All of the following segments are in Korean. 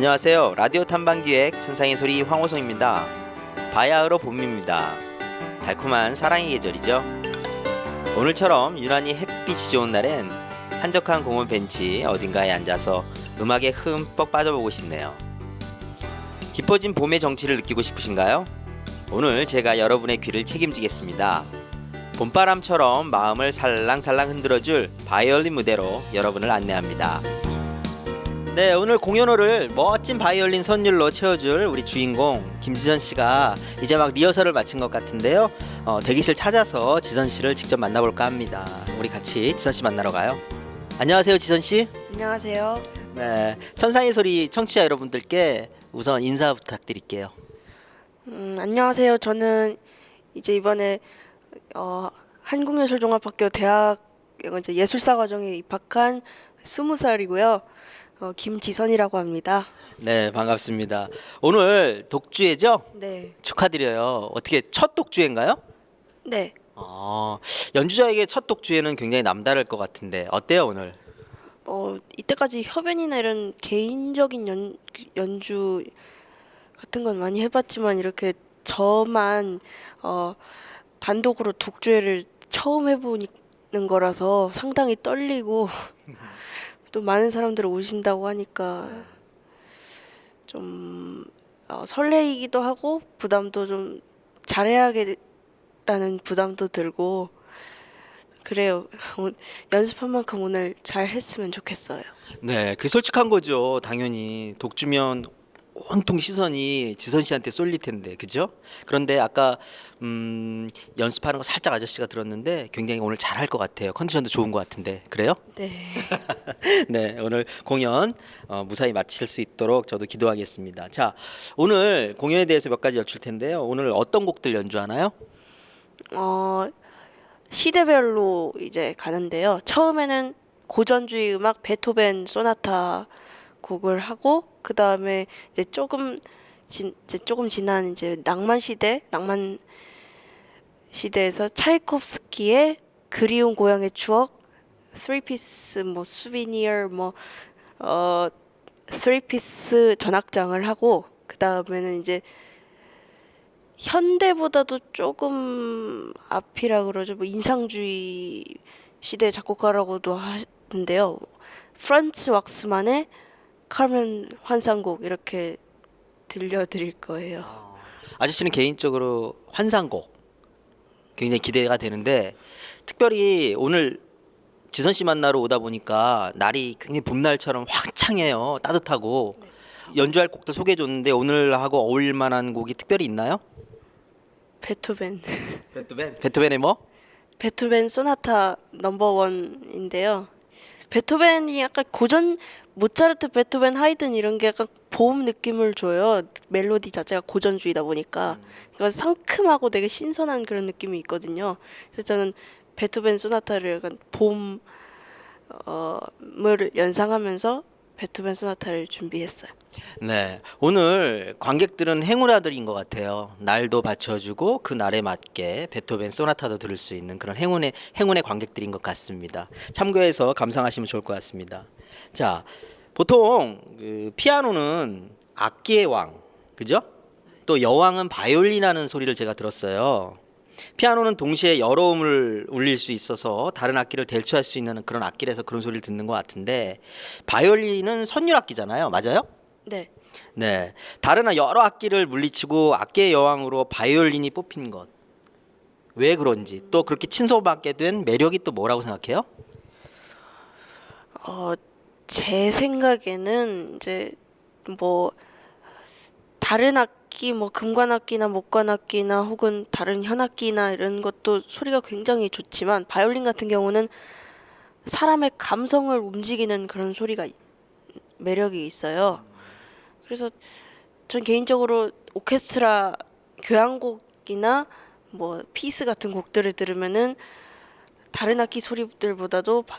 안녕하세요. 라디오 탐방 기획 천상의 소리 황호성입니다. 바야흐로 봄입니다. 달콤한 사랑의 계절이죠. 오늘처럼 유난히 햇빛이 좋은 날엔 한적한 공원 벤치 어딘가에 앉아서 음악에 흠뻑 빠져보고 싶네요. 깊어진 봄의 정취를 느끼고 싶으신가요? 오늘 제가 여러분의 귀를 책임지겠습니다. 봄바람처럼 마음을 살랑살랑 흔들어줄 바이올린 무대로 여러분을 안내합니다. 네, 오늘 공연호를 멋진 바이올린 선율로 채워줄 우리 주인공 김지선 씨가 이제 막 리허설을 마친 것 같은데요. 어, 대기실 찾아서 지선 씨를 직접 만나볼까 합니다. 우리 같이 지선 씨 만나러 가요. 안녕하세요, 지선 씨. 안녕하세요. 네, 천상의 소리 청취자 여러분들께 우선 인사 부탁드릴게요. 음, 안녕하세요. 저는 이제 이번에 어, 한국예술종합학교 대학 이제 예술사 과정에 입학한 스무 살이고요. 어, 김지선이라고 합니다. 네, 반갑습니다. 오늘 독주회죠? 네, 축하드려요. 어떻게 첫 독주회인가요? 네. 아, 연주자에게 첫 독주회는 굉장히 남다를 것 같은데 어때요 오늘? 어, 이때까지 협연이나 이런 개인적인 연, 연주 같은 건 많이 해봤지만 이렇게 저만 어, 단독으로 독주회를 처음 해보는 거라서 상당히 떨리고 또 많은 사람들이 오신다고 하니까 좀 어, 설레이기도 하고 부담도 좀 잘해야겠다는 부담도 들고 그래요. 오- 연습한 만큼 오늘 잘 했으면 좋겠어요. 네, 그 솔직한 거죠. 당연히 독주면 온통 시선이 지선 씨한테 쏠릴 텐데, 그죠? 그런데 아까 음, 연습하는 거 살짝 아저씨가 들었는데 굉장히 오늘 잘할 것 같아요. 컨디션도 좋은 것 같은데, 그래요? 네. 네, 오늘 공연 어, 무사히 마칠 수 있도록 저도 기도하겠습니다. 자, 오늘 공연에 대해서 몇 가지 여쭐 텐데요. 오늘 어떤 곡들 연주하나요? 어, 시대별로 이제 가는데요. 처음에는 고전주의 음악 베토벤 소나타 곡을 하고 그 다음에 이제 조금 진, 이제 조금 지난 이제 낭만 시대 낭만 시대에서 차이콥스키의 그리운 고향의 추억, 쓰리 피스 뭐 수비니어 뭐어 쓰리 피스 전악장을 하고 그 다음에는 이제 현대보다도 조금 앞이라 그러죠. 뭐 인상주의 시대 작곡가라고도 하는데요. 프란츠 왁스만의 카르멘 환상곡 이렇게 들려드릴 거예요. 아저씨는 개인적으로 환상곡 굉장히 기대가 되는데 특별히 오늘 지선 씨 만나러 오다 보니까 날이 굉장히 봄날처럼 화창해요 따뜻하고 연주할 곡도 소개해 줬는데 오늘하고 어울릴 만한 곡이 특별히 있나요? 베토벤 베토벤 베토벤의 뭐? 베토벤 소나타 넘버 원인데요. 베토벤이 약간 고전 모차르트, 베토벤, 하이든 이런 게 약간 봄 느낌을 줘요. 멜로디 자체가 고전주의다 보니까 그래서 상큼하고 되게 신선한 그런 느낌이 있거든요. 그래서 저는 베토벤 소나타를 약간 봄을 연상하면서 베토벤 소나타를 준비했어요. 네 오늘 관객들은 행운아들인 것 같아요 날도 받쳐주고 그 날에 맞게 베토벤 소나타도 들을 수 있는 그런 행운의 행운의 관객들인 것 같습니다 참고해서 감상하시면 좋을 것 같습니다 자 보통 그 피아노는 악기의 왕 그죠 또 여왕은 바이올린이라는 소리를 제가 들었어요 피아노는 동시에 여러 음을 울릴 수 있어서 다른 악기를 대처할 수 있는 그런 악기라서 그런 소리를 듣는 것 같은데 바이올린은 선율 악기잖아요 맞아요? 네. 네, 다른 여러 악기를 물리치고 악기의 여왕으로 바이올린이 뽑힌 것. 왜 그런지 또 그렇게 친소받게 된 매력이 또 뭐라고 생각해요? 어, 제 생각에는 이제 뭐 다른 악기 뭐 금관악기나 목관악기나 혹은 다른 현악기나 이런 것도 소리가 굉장히 좋지만 바이올린 같은 경우는 사람의 감성을 움직이는 그런 소리가 이- 매력이 있어요. 그래서 전 개인적으로 오케스트라 교향곡이나 뭐 피스 같은 곡들을 들으면은 다른 악기 소리들보다도 바-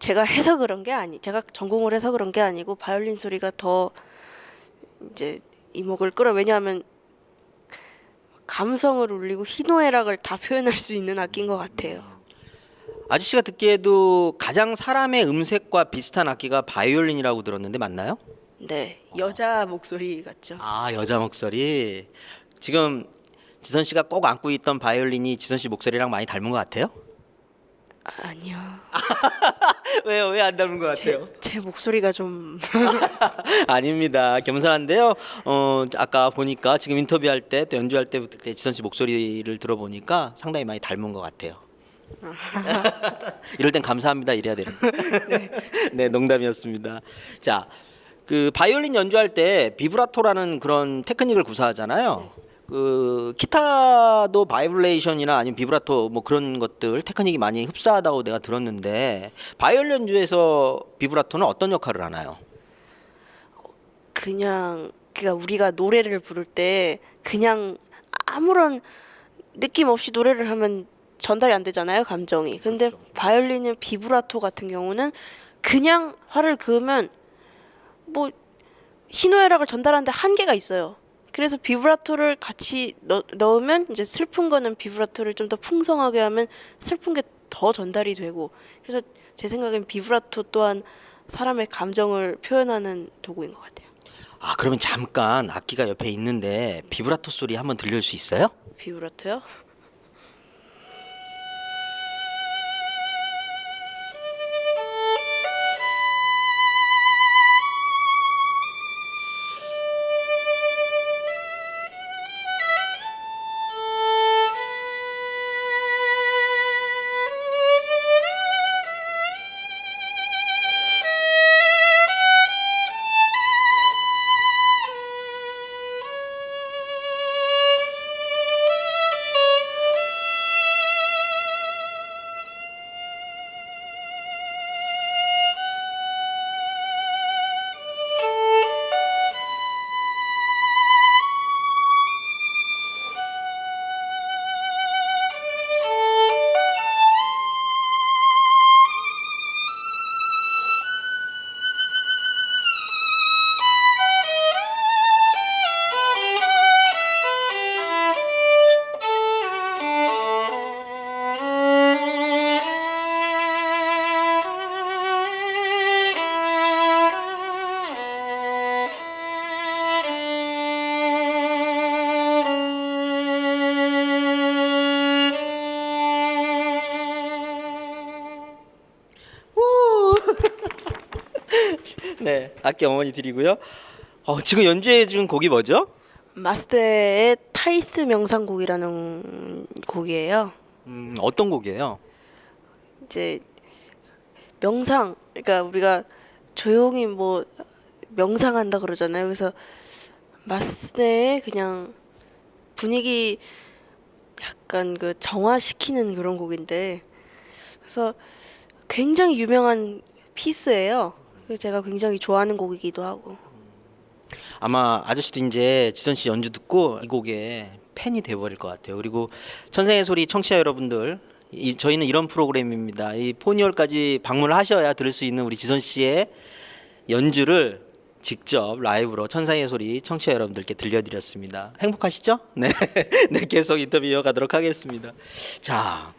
제가 해서 그런 게 아니 제가 전공을 해서 그런 게 아니고 바이올린 소리가 더 이제 이목을 끌어 왜냐하면 감성을 울리고 희노애락을 다 표현할 수 있는 악기인 것 같아요. 아저씨가 듣기에도 가장 사람의 음색과 비슷한 악기가 바이올린이라고 들었는데 맞나요? 네, 여자 목소리 같죠. 아 여자 목소리 지금 지선 씨가 꼭 안고 있던 바이올린이 지선 씨 목소리랑 많이 닮은 것 같아요? 아니요. 왜요? 왜 안 닮은 것 제, 제 목소리가 좀 아닙니다. 겸손한데요. 어 아까 보니까 지금 인터뷰할 때 또 연주할 때부터 그 지선 씨 목소리를 들어보니까 상당히 많이 닮은 것 같아요. 이럴 땐 감사합니다 이래야 돼요. 네, 농담이었습니다. 자, 그 바이올린 연주할 때 비브라토라는 그런 테크닉을 구사하잖아요. 그 기타도 바이브레이션이나 아니면 비브라토 뭐 그런 것들 테크닉이 많이 흡사하다고 내가 들었는데 바이올린 연주에서 비브라토는 어떤 역할을 하나요? 그냥 그러니까 우리가 노래를 부를 때 그냥 아무런 느낌 없이 노래를 하면 전달이 안 되잖아요 감정이. 근데 바이올린은 비브라토 같은 경우는 그냥 화를 그으면 뭐 희노애락을 전달하는데 한계가 있어요 그래서 비브라토를 같이 넣, 넣으면 이제 슬픈 거는 비브라토를 좀 더 풍성하게 하면 슬픈 게 더 전달이 되고 그래서 제 생각엔 비브라토 또한 사람의 감정을 표현하는 도구인 것 같아요 아 그러면 잠깐 악기가 옆에 있는데 비브라토 소리 한번 들려줄 수 있어요? 비브라토요? 네, 악기 어머니 드리고요. 어, 지금 연주해 준 곡이 뭐죠? 마스터의 타이스 명상곡이라는 곡이에요. 음, 어떤 곡이에요? 이제 명상, 그러니까 우리가 조용히 뭐 명상한다 그러잖아요. 그래서 마스터의 그냥 분위기 약간 그 정화시키는 그런 곡인데, 그래서 굉장히 유명한 피스예요. 제가 굉장히 좋아하는 곡이기도 하고. 아마 아저씨도 이제 지선 씨 연주 듣고 이 곡에 팬이 돼버릴 것 같아요. 그리고 천생의 소리 청취자 여러분들, 이, 저희는 이런 프로그램입니다. 이 포니얼까지 방문을 하셔야 들을 수 있는 우리 지선 씨의 연주를 직접 라이브로 천상의 소리 청취자 여러분들께 들려드렸습니다. 행복하시죠? 네, 네 계속 인터뷰 이어가도록 하겠습니다. 자,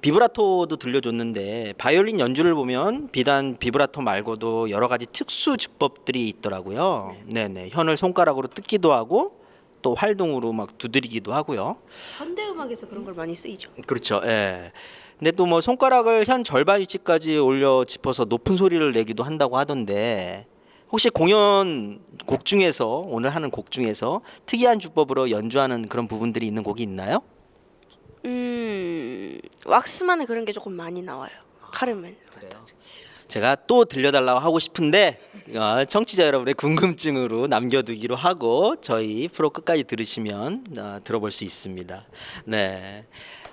비브라토도 들려줬는데 바이올린 연주를 보면 비단 비브라토 말고도 여러 가지 특수 주법들이 있더라고요. 네, 네, 현을 손가락으로 뜯기도 하고 또 활동으로 막 두드리기도 하고요. 현대 음악에서 그런 걸 많이 쓰이죠. 그렇죠. 예. 근데 또 뭐 손가락을 현 절반 위치까지 올려 짚어서 높은 소리를 내기도 한다고 하던데 혹시 공연 곡 중에서 오늘 하는 곡 중에서 특이한 주법으로 연주하는 그런 부분들이 있는 곡이 있나요? 음, 왁스만에 그런 게 조금 많이 나와요. 카르멘. 제가 또 들려달라고 하고 싶은데 어, 청취자 여러분의 궁금증으로 남겨두기로 하고 저희 프로 끝까지 들으시면 어, 들어볼 수 있습니다. 네,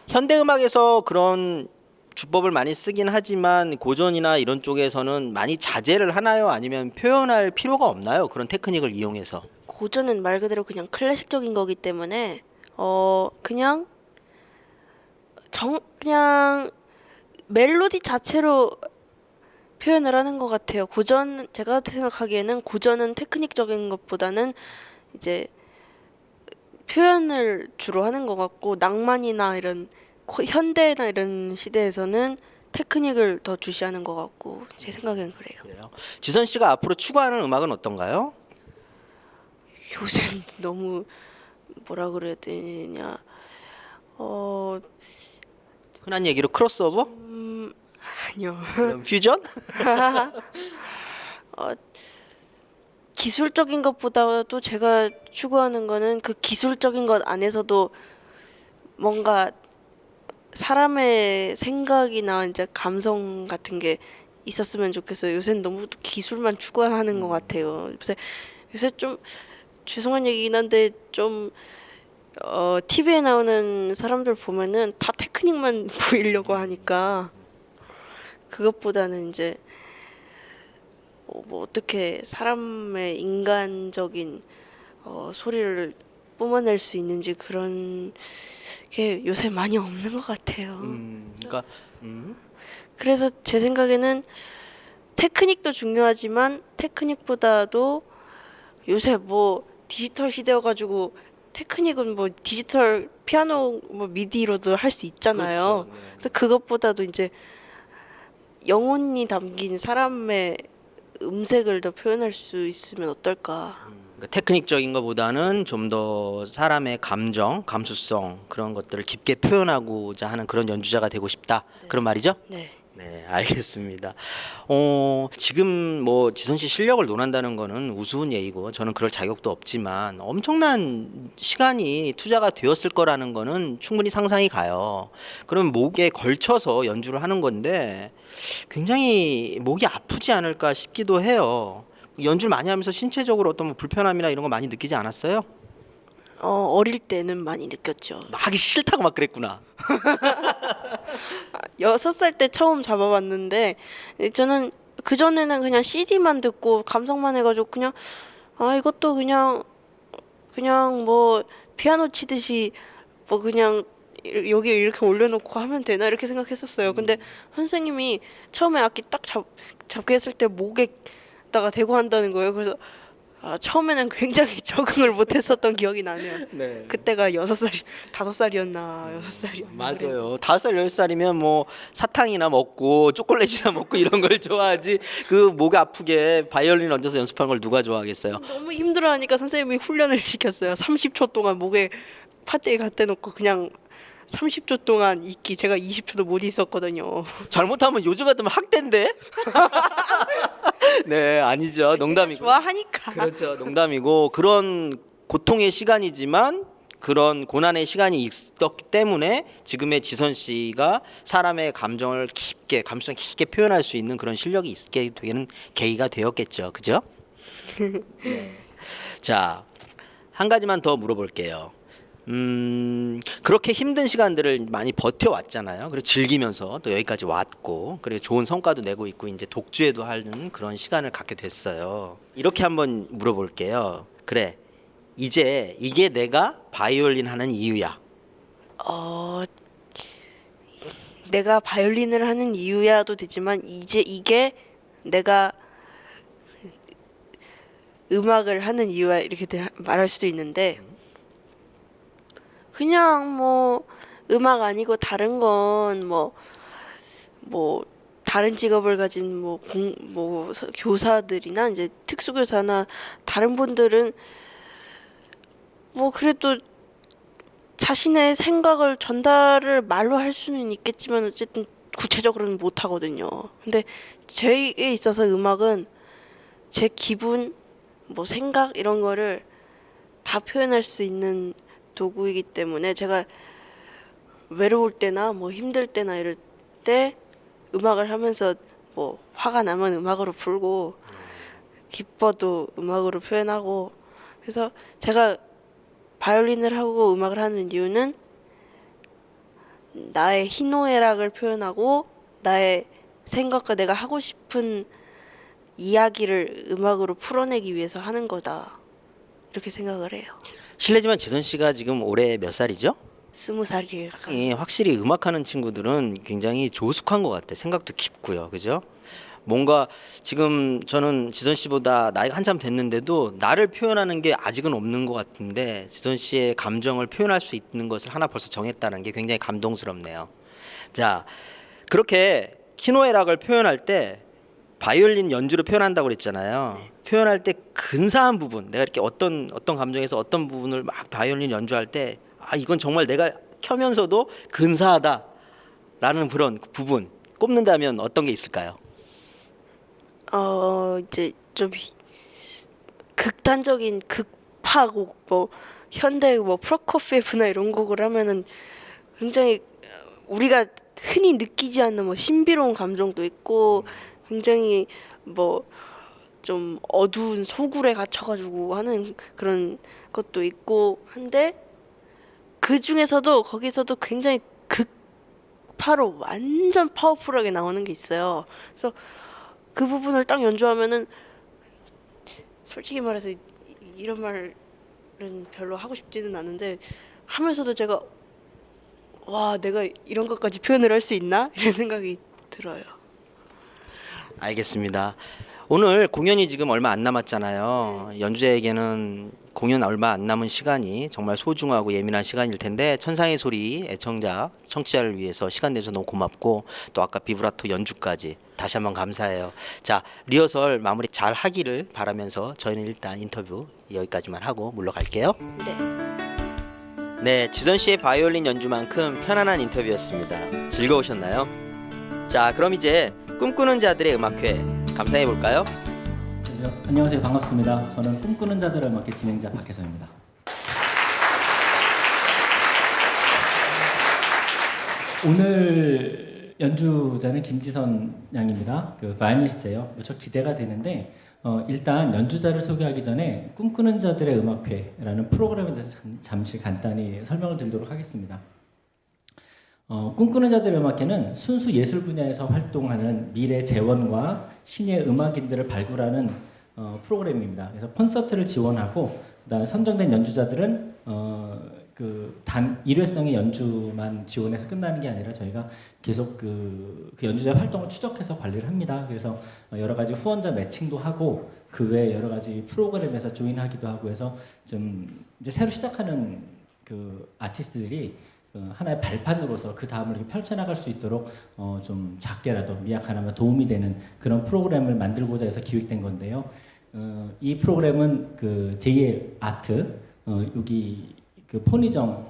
현대 음악에서 그런 주법을 많이 쓰긴 하지만 고전이나 이런 쪽에서는 많이 자제를 하나요? 아니면 표현할 필요가 없나요? 그런 테크닉을 이용해서. 고전은 말 그대로 그냥 클래식적인 거기 때문에 어 그냥 정 그냥 멜로디 자체로 표현을 하는 것 같아요. 고전 제가 생각하기에는 고전은 테크닉적인 것보다는 이제 표현을 주로 하는 것 같고 낭만이나 이런 코- 현대나 이런 시대에서는 테크닉을 더 주시하는 것 같고 제 생각엔 그래요. 그래요. 지선 씨가 앞으로 추구하는 음악은 어떤가요? 요새 너무 뭐라 그래야 되냐 어 흔한 얘기로 크로스오버? 음, 아니요 그럼 퓨전? 기술적인 것보다도 제가 추구하는 거는 그 기술적인 것 안에서도 뭔가 사람의 생각이나 이제 감성 같은 게 있었으면 좋겠어요. 요새는 너무 기술만 추구하는 것 같아요. 요새 요새 좀 죄송한 얘기긴 한데 좀 어, TV에 나오는 사람들 보면은 다 테크닉만 보이려고 하니까 그것보다는 이제 어, 뭐 어떻게 사람의 인간적인 어, 소리를 뿜어낼 수 있는지 그런 게 요새 많이 없는 것 같아요. 음, 그러니까 음. 그래서 제 생각에는 테크닉도 중요하지만 테크닉보다도 요새 뭐 디지털 시대여가지고 테크닉은 뭐 디지털 피아노 뭐 미디로도 할 수 있잖아요. 그렇죠. 네. 그래서 그것보다도 이제 영혼이 담긴 사람의 음색을 더 표현할 수 있으면 어떨까. 그러니까 테크닉적인 것보다는 좀 더 사람의 감정, 감수성 그런 것들을 깊게 표현하고자 하는 그런 연주자가 되고 싶다 그런 말이죠? 네. 네, 알겠습니다. 어, 지금 뭐 지선 씨 실력을 논한다는 거는 우스운 얘기고 저는 그럴 자격도 없지만 엄청난 시간이 투자가 되었을 거라는 거는 충분히 상상이 가요. 그러면 목에 걸쳐서 연주를 하는 건데 굉장히 목이 아프지 않을까 싶기도 해요. 연주를 많이 하면서 신체적으로 어떤 뭐 불편함이나 이런 거 많이 느끼지 않았어요? 어, 어릴 때는 많이 느꼈죠. 막 하기 싫다고 막 그랬구나. 여섯 살 때 처음 잡아봤는데 저는 그 전에는 그냥 CD만 듣고 감상만 해가지고 그냥 아 이것도 그냥 그냥 뭐 피아노 치듯이 뭐 그냥 이- 여기 이렇게 올려놓고 하면 되나 이렇게 생각했었어요. 근데 선생님이 처음에 악기 딱 잡, 잡게 했을 때 목에다가 대고 한다는 거예요. 그래서 아, 처음에는 굉장히 적응을 못했었던 기억이 나네요. 네. 그때가 여섯 살, 다섯 살이었나 여섯 살이었나. 맞아요. 다섯 살 여섯 살이면 뭐 사탕이나 먹고 초콜릿이나 먹고 이런 걸 좋아하지. 그 목 아프게 바이올린 얹어서 연습하는 걸 누가 좋아하겠어요. 너무 힘들어하니까 선생님이 훈련을 시켰어요. 30초 동안 목에 팥대기 갖다 놓고 그냥 30초 동안 있기. 제가 20초도 못 있었거든요. 잘못하면 요즘 같으면 학대인데. 네, 아니죠. 농담이고. 좋아하니까. 그렇죠. 농담이고 그런 고통의 시간이지만 그런 고난의 시간이 있었기 때문에 지금의 지선 씨가 사람의 감정을 깊게 감수성 깊게 표현할 수 있는 그런 실력이 있게 되는 계기가 되었겠죠. 그죠? 네. 자, 한 가지만 더 물어볼게요. 음, 그렇게 힘든 시간들을 많이 버텨왔잖아요. 그리고 즐기면서 또 여기까지 왔고, 그리고 좋은 성과도 내고 있고, 이제 독주에도 하는 그런 시간을 갖게 됐어요. 이렇게 한번 물어볼게요. 그래, 이제 이게 내가 바이올린 하는 이유야. 어, 내가 바이올린을 하는 이유야도 되지만 이제 이게 내가 음악을 하는 이유야 이렇게 대- 말할 수도 있는데 그냥 뭐 음악 아니고 다른 건 뭐 뭐 다른 직업을 가진 뭐 공 뭐 교사들이나 이제 특수교사나 다른 분들은 뭐 그래도 자신의 생각을 전달을 말로 할 수는 있겠지만 어쨌든 구체적으로는 못 하거든요. 근데 제에 있어서 음악은 제 기분, 뭐 생각 이런 거를 다 표현할 수 있는 도구이기 때문에 제가 외로울 때나 뭐 힘들 때나 이럴 때 음악을 하면서 뭐 화가 나면 음악으로 풀고 기뻐도 음악으로 표현하고 그래서 제가 바이올린을 하고 음악을 하는 이유는 나의 희노애락을 표현하고 나의 생각과 내가 하고 싶은 이야기를 음악으로 풀어내기 위해서 하는 거다 이렇게 생각을 해요. 실례지만 지선 씨가 지금 올해 몇 살이죠? 스무 살이에요. 예, 확실히 음악하는 친구들은 굉장히 조숙한 것 같아. 생각도 깊고요, 그죠? 뭔가 지금 저는 지선 씨보다 나이가 한참 됐는데도 나를 표현하는 게 아직은 없는 것 같은데 지선 씨의 감정을 표현할 수 있는 것을 하나 벌써 정했다는 게 굉장히 감동스럽네요. 자, 그렇게 키노애락을 표현할 때 바이올린 연주로 표현한다고 그랬잖아요. 표현할 때 근사한 부분, 내가 이렇게 어떤 어떤 감정에서 어떤 부분을 막 바이올린 연주할 때 아 이건 정말 내가 켜면서도 근사하다라는 그런 부분 꼽는다면 어떤 게 있을까요? 어 이제 좀 히- 극단적인 극파곡 뭐 현대 뭐 프로코피에프나 이런 곡을 하면은 굉장히 우리가 흔히 느끼지 않는 뭐 신비로운 감정도 있고 굉장히 뭐 좀 어두운 소굴에 갇혀가지고 하는 그런 것도 있고 한데 그 중에서도 거기서도 굉장히 극파로 완전 파워풀하게 나오는 게 있어요. 그래서 그 부분을 딱 연주하면은 솔직히 말해서 이- 이런 말은 별로 하고 싶지는 않은데 하면서도 제가 와 내가 이런 것까지 표현을 할 수 있나 이런 생각이 들어요. 알겠습니다. 오늘 공연이 지금 얼마 안 남았잖아요. 연주자에게는 공연 얼마 안 남은 시간이 정말 소중하고 예민한 시간일 텐데 천상의 소리 애청자, 청취자를 위해서 시간 내서 너무 고맙고 또 아까 비브라토 연주까지 다시 한번 감사해요. 자 리허설 마무리 잘 하기를 바라면서 저희는 일단 인터뷰 여기까지만 하고 물러갈게요. 네. 네, 지선 씨의 바이올린 연주만큼 편안한 인터뷰였습니다. 즐거우셨나요? 자, 그럼 이제 꿈꾸는 자들의 음악회 감상해 볼까요? 네, 안녕하세요 반갑습니다. 저는 꿈꾸는 자들의 음악회 진행자 박혜성입니다. 오늘 연주자는 김지선 양입니다. 그 바이올리스트예요. 무척 기대가 되는데 어, 일단 연주자를 소개하기 전에 꿈꾸는 자들의 음악회라는 프로그램에 대해서 잠- 잠시 간단히 설명을 드리도록 하겠습니다. 어, 꿈꾸는 자들의 음악회는 순수 예술 분야에서 활동하는 미래 재원과 신의 음악인들을 발굴하는 어, 프로그램입니다. 그래서 콘서트를 지원하고 그다음에 선정된 연주자들은 어, 그단 일회성의 연주만 지원해서 끝나는 게 아니라 저희가 계속 그, 그 연주자 활동을 추적해서 관리를 합니다. 그래서 어, 여러 가지 후원자 매칭도 하고 그 외에 여러 가지 프로그램에서 조인하기도 하고 해서 좀 이제 새로 시작하는 그 아티스트들이 그 하나의 발판으로서 그 다음을 이렇게 펼쳐나갈 수 있도록 어, 좀 작게라도 미약 하나마 도움이 되는 그런 프로그램을 만들고자 해서 기획된 건데요. 어, 이 프로그램은 그 JL 아트 어, 여기 그 포니정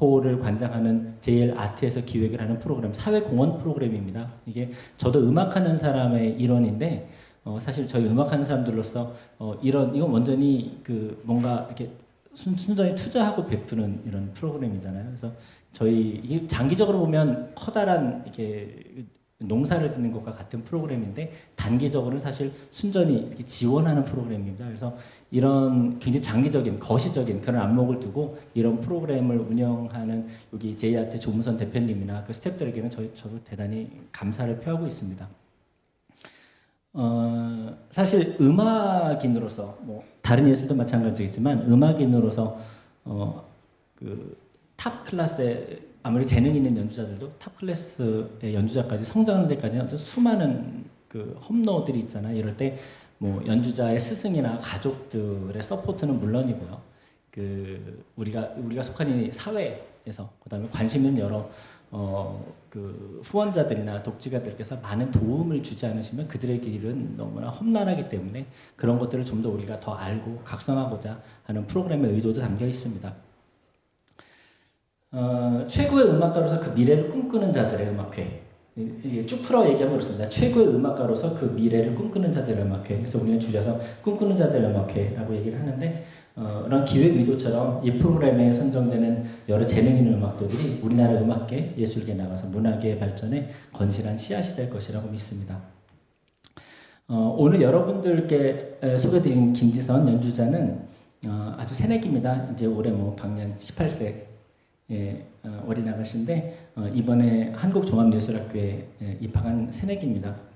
호를 관장하는 JL 아트에서 기획을 하는 프로그램 사회 공헌 프로그램입니다. 이게 저도 음악하는 사람의 일원인데 어, 사실 저희 음악하는 사람들로서 어, 이런 이건 완전히 그 뭔가 이렇게 순, 순전히 투자하고 베푸는 이런 프로그램이잖아요. 그래서 저희 이게 장기적으로 보면 커다란 이렇게 농사를 짓는 것과 같은 프로그램인데 단기적으로는 사실 순전히 이렇게 지원하는 프로그램입니다. 그래서 이런 굉장히 장기적인 거시적인 그런 안목을 두고 이런 프로그램을 운영하는 여기 제이아트 조무선 대표님이나 그 스태프들에게는 저희 저도 대단히 감사를 표하고 있습니다. 어, 사실 음악인으로서 뭐 다른 예술도 마찬가지겠지만 음악인으로서 어, 그탑 클래스의 아무리 재능 있는 연주자들도 탑 클래스의 연주자까지 성장하는 데까지는 수많은 그 험로들이 있잖아요. 이럴 때 뭐 연주자의 스승이나 가족들의 서포트는 물론이고요. 그 우리가 우리가 속한 이 사회에서 그다음에 관심 있는 여러 어 그 후원자들이나 독지가들께서 많은 도움을 주지 않으시면 그들의 길은 너무나 험난하기 때문에 그런 것들을 좀 더 우리가 더 알고 각성하고자 하는 프로그램의 의도도 담겨 있습니다. 어, 최고의 음악가로서 그 미래를 꿈꾸는 자들의 음악회. 쭉 풀어 얘기하면 그렇습니다. 최고의 음악가로서 그 미래를 꿈꾸는 자들의 음악회. 그래서 우리는 줄여서 꿈꾸는 자들의 음악회라고 얘기를 하는데 어, 그런 기획 의도처럼 이 프로그램에 선정되는 여러 재능 있는 음악도들이 우리나라 음악계, 예술계 나가서 문화계의 발전에 건실한 씨앗이 될 것이라고 믿습니다. 어, 오늘 여러분들께 에, 소개드린 김지선 연주자는 어, 아주 새내기입니다. 이제 올해 뭐 방년 18세 예, 어, 어린 아가씨인데 어, 이번에 한국종합예술학교에 예, 입학한 새내기입니다.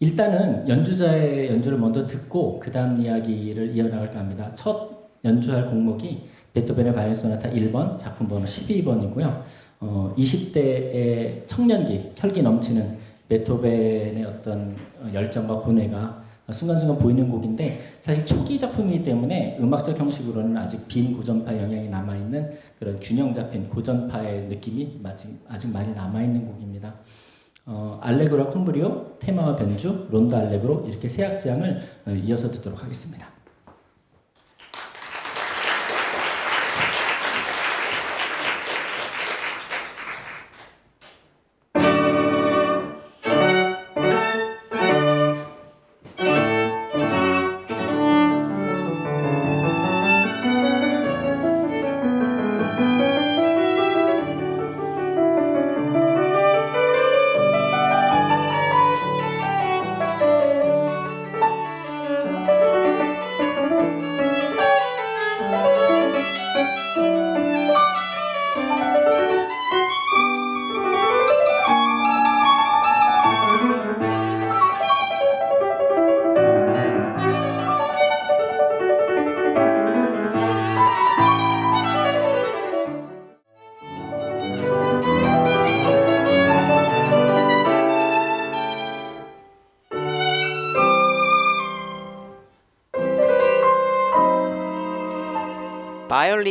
일단은 연주자의 연주를 먼저 듣고 그 다음 이야기를 이어나갈까 합니다. 첫 연주할 곡목이 베토벤의 바이올린 소나타 1번 작품 번호 12번이고요. 어, 20대의 청년기 혈기 넘치는 베토벤의 어떤 어, 열정과 고뇌가 순간순간 보이는 곡인데 사실 초기 작품이기 때문에 음악적 형식으로는 아직 빈 고전파 영향이 남아있는 그런 균형 잡힌 고전파의 느낌이 아직, 아직 많이 남아있는 곡입니다. 어, 알레그로와 콤브리오, 테마와 변주, 론도 알레그로 이렇게 세 악장을 어, 이어서 듣도록 하겠습니다.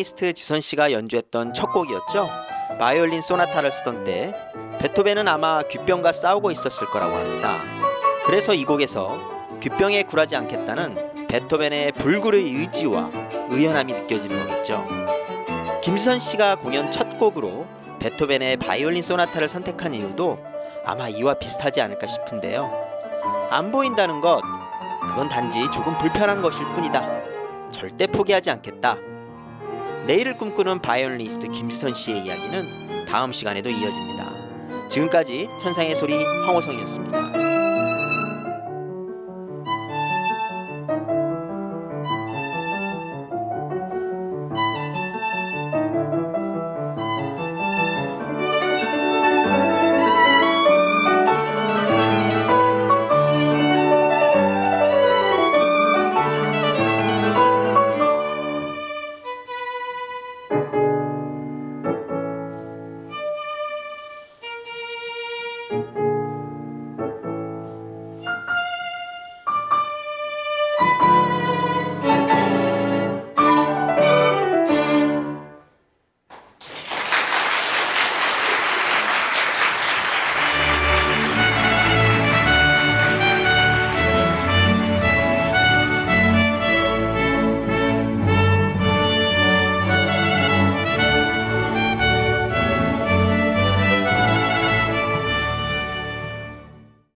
바이올리스트 지선 씨가 연주했던 첫 곡이었죠. 바이올린 소나타를 쓰던 때 베토벤은 아마 귀병과 싸우고 있었을 거라고 합니다. 그래서 이 곡에서 귀병에 굴하지 않겠다는 베토벤의 불굴의 의지와 의연함이 느껴지는 거겠죠. 김지선 씨가 공연 첫 곡으로 베토벤의 바이올린 소나타를 선택한 이유도 아마 이와 비슷하지 않을까 싶은데요. 안 보인다는 것, 그건 단지 조금 불편한 것일 뿐이다. 절대 포기하지 않겠다. 내일을 꿈꾸는 바이올리니스트 김지선 씨의 이야기는 다음 시간에도 이어집니다. 지금까지 천상의 소리 황호성이었습니다.